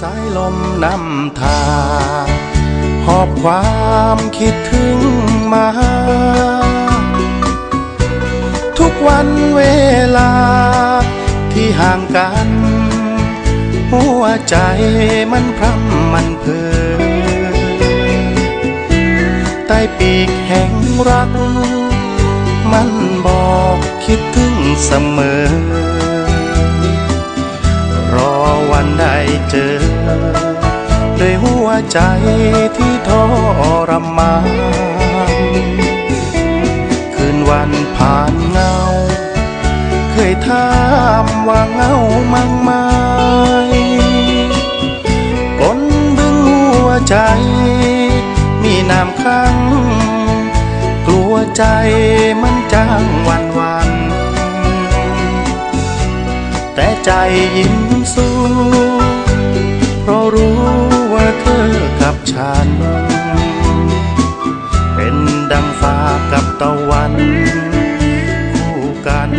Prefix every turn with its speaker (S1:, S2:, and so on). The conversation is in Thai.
S1: สายลมนำทางหอบความคิดถึงมา ทุกวันเวลาที่ห่างกัน หัวใจมันพร่ำมันเพอใต้ปีกแห่งรัก มันบอกคิดถึงเสมอ เจอด้วยหัวใจที่ทรมานคืนวันผ่านเงา เคยถามว่าเงามั่งไหมกลบึงหัวใจ มีน้ำขังกลัวใจมันจางวันวัน แต่ใจยิ้ม ดังฟ้ากับตะวัน คู่กัน